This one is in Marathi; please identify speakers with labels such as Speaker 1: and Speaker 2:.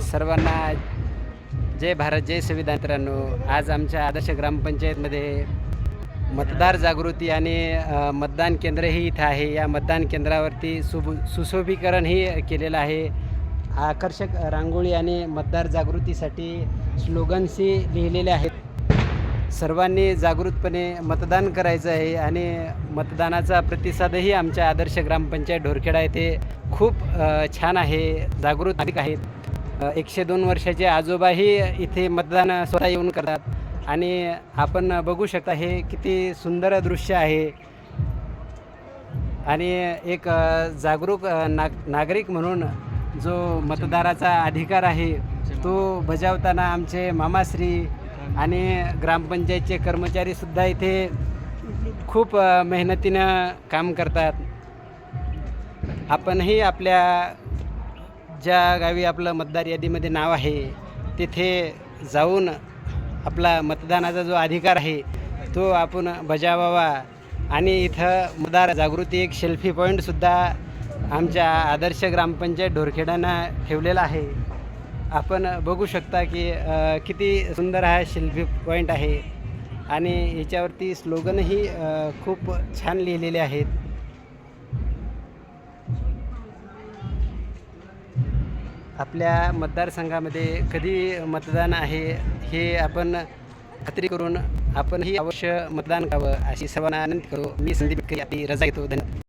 Speaker 1: सर्वांना जय भारत जय संविधान मित्रांनो. आज आमच्या आदर्श ग्रामपंचायतमध्ये मतदार जागृती आणि मतदान केंद्रही इथं आहे. या मतदान केंद्रावरती सुब सुशोभीकरणही केलेलं आहे. आकर्षक रांगोळी आणि मतदार जागृतीसाठी स्लोगन्सही लिहिलेले आहेत. सर्वांनी जागृतपणे मतदान करायचं आहे आणि मतदानाचा प्रतिसादही आमच्या आदर्श ग्रामपंचायत ढोरखेडा येथे खूप छान आहे. जागृत अधिक आहेत. एकशे दोन वर्षाचे आजोबाही इथे मतदान स्वतः येऊन करतात. आणि आपण बघू शकता हे किती सुंदर दृश्य आहे. आणि एक जागरूक नाग नागरिक म्हणून जो मतदाराचा अधिकार आहे तो बजावताना आमचे मामाश्री आणि ग्रामपंचायतचे कर्मचारीसुद्धा इथे खूप मेहनतीनं काम करतात. आपणही आपल्या ज्या गावी आपलं मतदार यादीमध्ये नाव आहे तिथे जाऊन आपला मतदानाचा जो अधिकार आहे तो आपण बजावावा. आणि इथं मतदार जागृती एक सेल्फी पॉईंटसुद्धा आमच्या आदर्श ग्रामपंचायत ढोरखेडानं ठेवलेला आहे. आपण बघू शकता की किती सुंदर हा सेल्फी पॉईंट आहे. आणि याच्यावरती स्लोगनही खूप छान लिहिलेले आहेत. आपल्या मतदारसंघामध्ये कधी मतदान आहे हे आपण खात्री करून आपणही अवश्य मतदान करावं अशी सर्वांना आनंद करू. मी संदीप आपली रजा घेतो. धन्यवाद.